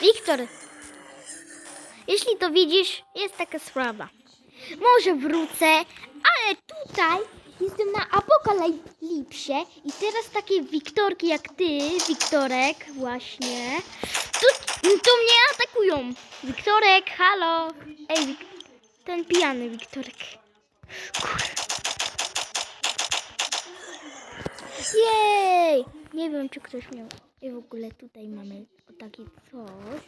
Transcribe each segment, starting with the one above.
Wiktor, jeśli to widzisz, jest taka sprawa. Może wrócę, ale tutaj jestem na apokalipsie i teraz takie Wiktorki jak ty, Wiktorek, właśnie, tu, tu mnie atakują. Wiktorek, halo. Ej, ten pijany Wiktorek. Kur... Jej! Nie wiem, czy ktoś miał. I w ogóle tutaj mamy takie coś.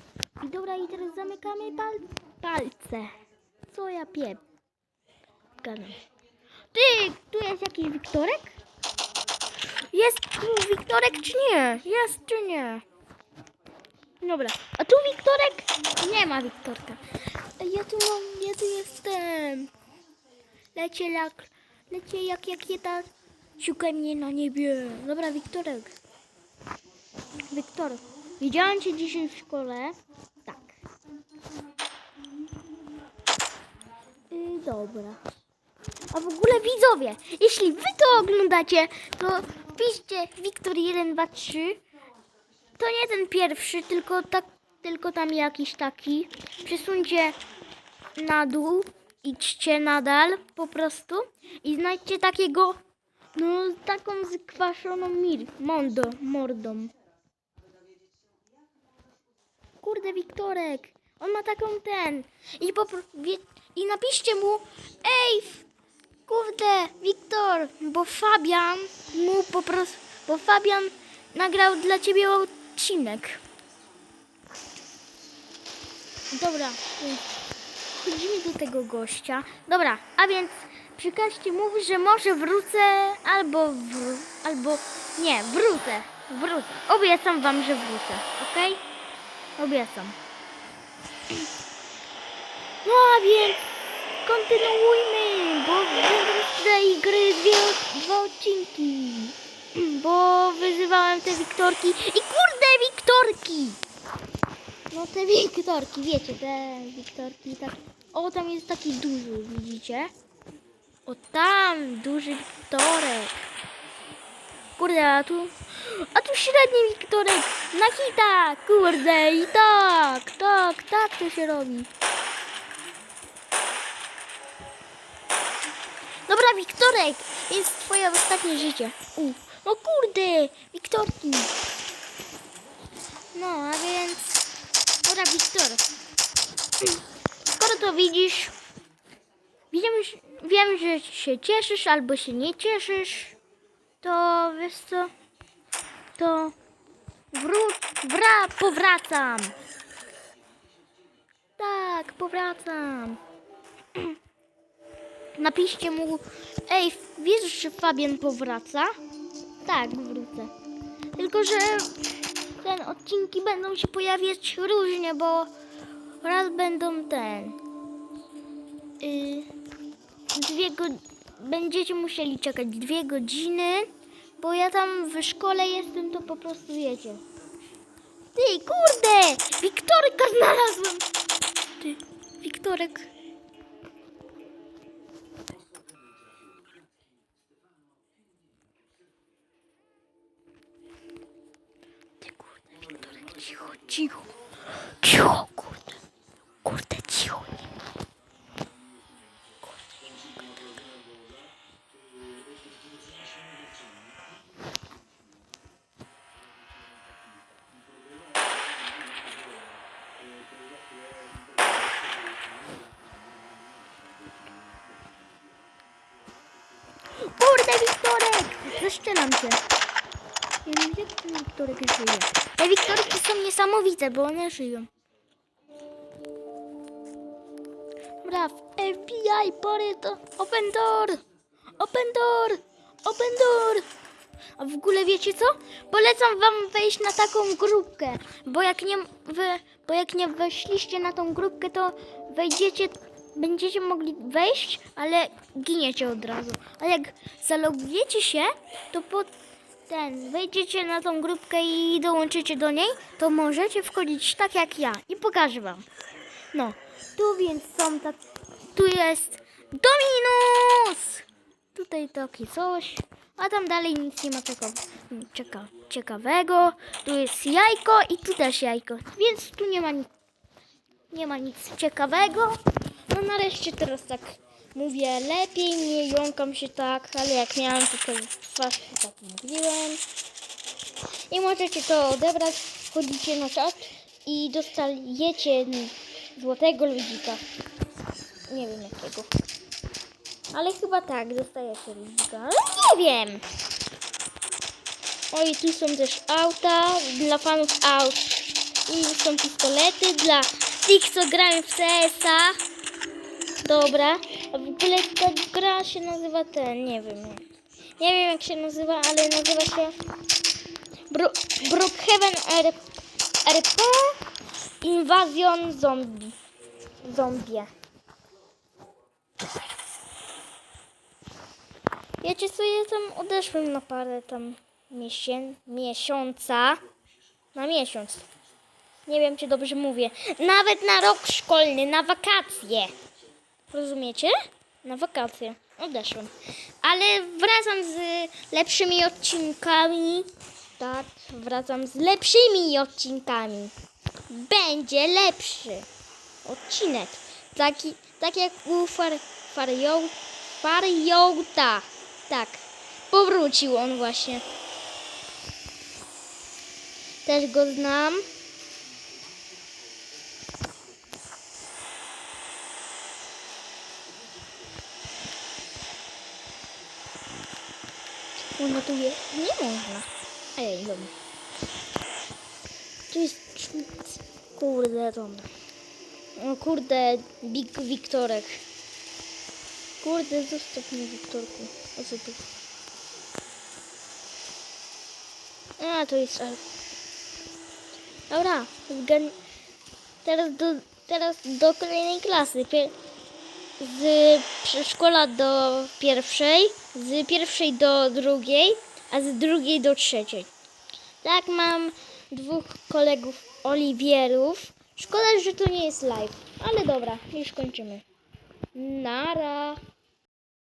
I dobra, i teraz zamykamy pal palce. Co ja piep? Gadam. Ty, tu jest jakiś Wiktorek? Jest tu Wiktorek czy nie? Jest czy nie? Dobra, a tu Wiktorek? Nie ma Wiktorka. A Ja tu mam, ja tu jestem. Lecie jak, lecie jak, jak jedna. Szukaj mnie na niebie. Dobra, Wiktorek. Wiktor, widziałam cię dzisiaj w szkole. Tak. Dobra. A w ogóle widzowie, jeśli wy to oglądacie, to wpiszcie Wiktor 1, 2, 3. To nie ten pierwszy, tylko, tak, tylko tam jakiś taki. Przesuńcie na dół, idźcie nadal po prostu i znajdźcie takiego, no taką zkwaszoną mir, mondo, mordą. Kurde, Wiktorek, on ma taką ten. I, popro- wie- I napiszcie mu, ej, kurde, Wiktor, bo Fabian mu po prostu, bo Fabian nagrał dla ciebie odcinek. Dobra, więc chodzimy do tego gościa. Dobra, a więc przykaźcie mówi, że może wrócę albo albo nie, wrócę, wrócę. Obiecam wam, że wrócę, okej? Obiecam. No a więc kontynuujmy, bo będą tej gry dwie, dwa odcinki. Bo wyzywałem te Wiktorki i kurde Wiktorki! No te Wiktorki, wiecie, te Wiktorki tak. O, tam jest taki duży, widzicie? O tam, duży Wiktorek. Kurde, a tu. A tu średni Wiktorek na hita! Kurde, i tak, tak, tak to się robi. Dobra, Wiktorek, jest twoje ostatnie życie. U. No kurde, Wiktorki. No, a więc. Wiktor. Skoro to widzisz, wiem, wiem, że się cieszysz albo się nie cieszysz, to wiesz co? To wró- wra powracam. Tak, powracam. Napiszcie mu, ej, wiesz, że Fabian powraca? Tak, wrócę. Tylko, że ten odcinki będą się pojawiać różnie, bo raz będą ten. Y, dwie będziecie musieli czekać dwie godziny, bo ja tam w szkole jestem, to po prostu wiecie. Ty, kurde! Wiktorka znalazłem! Ty, Wiktorek. Cicho, cicho. Cicho, kurde. Kurde, cicho. Kurde, Wiktorek! Zaszczelam cię. Ja nie wiem, ten Wiktorek żyje. Te Wiktorki są niesamowite, bo one żyją. Dobra, FBI, pory to open door! Open door! Open door! A w ogóle wiecie co? Polecam wam wejść na taką grupkę, bo jak nie wy, bo jak nie weszliście na tą grupkę, to wejdziecie, będziecie mogli wejść, ale giniecie od razu. A jak zalogujecie się, to po ten, wejdziecie na tą grupkę i dołączycie do niej, to możecie wchodzić tak jak ja i pokażę wam. No, tu więc są tak, tu jest Dominus! Tutaj takie coś, a tam dalej nic nie ma tego cieka, ciekawego. Tu jest jajko i tu też jajko, więc tu nie ma nie ma nic ciekawego. No nareszcie teraz tak mówię lepiej, nie jąkam się tak, ale jak miałam to twarz, tak mówiłem. I możecie to odebrać, wchodzicie na czat i dostajecie złotego ludzika. Nie wiem jakiego. Ale chyba tak, dostajecie ludzika. Ale nie wiem. Oj, tu są też auta dla fanów aut. I są pistolety dla tych, co grają w CS-a. Dobra. A w ogóle ta gra się nazywa ten, nie wiem. Nie wiem jak się nazywa, ale nazywa się Bro Brookhaven R RP Invasion Zombie. Zombie. Wiecie co, ja tam odeszłem na parę tam miesię miesiąca. Na miesiąc. Nie wiem, czy dobrze mówię. Nawet na rok szkolny, na wakacje. Rozumiecie? Na wakacje. Odeszłem. Ale wracam z lepszymi odcinkami. Tak, wracam z lepszymi odcinkami. Będzie lepszy odcinek. Taki, tak jak u far, Fario, Fariota. Tak, powrócił on właśnie. Też go znam. Można tu je... Nie można. A ja nie lubię. Tu jest... Kurde, dobra. O kurde, Big Wiktorek. Kurde, zostaw mnie Wiktorku. O co tu? A, to jest... Dobra, zgan... teraz do, teraz do kolejnej klasy. Pier... Z przedszkola do pierwszej, z pierwszej do drugiej, a z drugiej do trzeciej. Tak, mam dwóch kolegów Oliwierów. Szkoda, że to nie jest live, ale dobra, już kończymy. Nara.